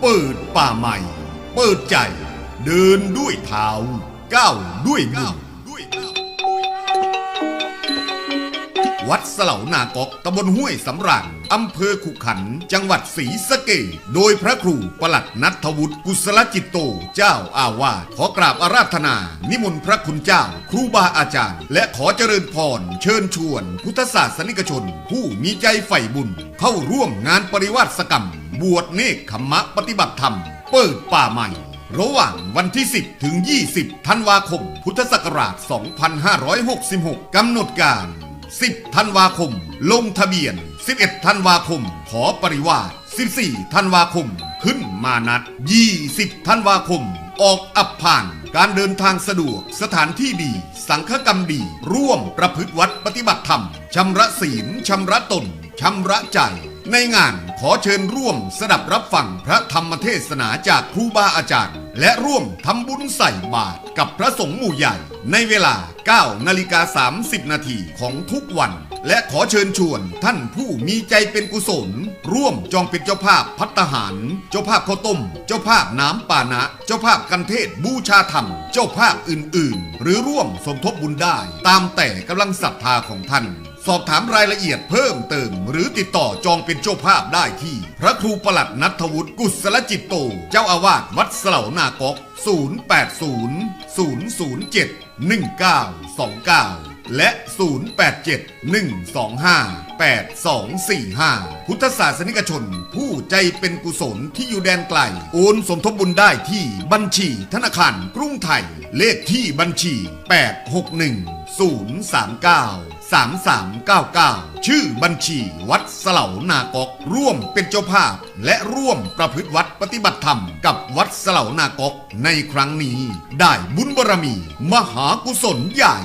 เปิดป่าใหม่ เปิดใจ เดินด้วยเท้าก้าวด้วยมือวัดสเสลานากอกตำบลห้วยสำราญ อำเภอขุขัน จังหวัดศรีสะเกษโดยพระครูประหลัดนัทวุฒิกุศลจิตโต เจ้าอาวาสขอกราบอาราธนา นิมนต์พระคุณเจ้า ครูบาอาจารย์ และขอเจริญพร เชิญชวน พุทธศาสนิกชน ผู้มีใจใฝ่บุญ เข้าร่วมงานปริวาสกรรม บวชเนกขมมะปฏิบัติธรรม เปิดป่าใหม่ระหว่างวันที่ 10 ถึง 20 ธันวาคม พุทธศักราช 2566 กำหนดการ 10 ธันวาคม ลงทะเบียน 11 ธันวาคม ขอปริวาส 14 ธันวาคม ขึ้นมานัด 20 ธันวาคม ออกอับผ่าน การเดินทางสะดวก สถานที่ดี สังฆกรรมดี ร่วมประพฤติวัดปฏิบัติธรรม ชำระศีล ชำระตน ชำระใจ ในงานขอเชิญร่วมสดับรับฟังพระธรรมเทศนาจากครูบาอาจารย์ และร่วมทำบุญใส่บาตรกับพระสงฆ์หมู่ใหญ่ ในเวลา 9 นาฬิกา 30 นาทีของทุกวัน และขอเชิญชวนท่านผู้มีใจเป็นกุศล ร่วมจองเป็นเจ้าภาพพัตหาร เจ้าภาพข้าวต้ม เจ้าภาพน้ำปานะ เจ้าภาพกันเทศบูชาธรรม เจ้าภาพอื่น ๆ หรือร่วมสมทบบุญได้ ตามแต่กำลังศรัทธาของท่าน สอบถามรายละเอียดเพิ่มเติม หรือติดต่อจองเป็นเจ้าภาพได้ที่ พระครูประหลัดนัทวุฒิกุศลจิตโต เจ้าอาวาสวัดเสลานากก080 007 1929 และ 087-125-8245 พุทธศาสนิกชน ผู้ใจเป็นกุศลที่อยู่แดนไกล โอนสมทบบุญได้ที่บัญชีธนาคารกรุงไทย เลขที่บัญชี 861 039 3399 ชื่อบัญชีวัดเสลานากอก ร่วมเป็นเจ้าภาพ และร่วมประพฤติวัดปฏิบัติธรรมกับวัดเสลานากอก ในครั้งนี้ ได้บุญบารมี มหากุศลใหญ่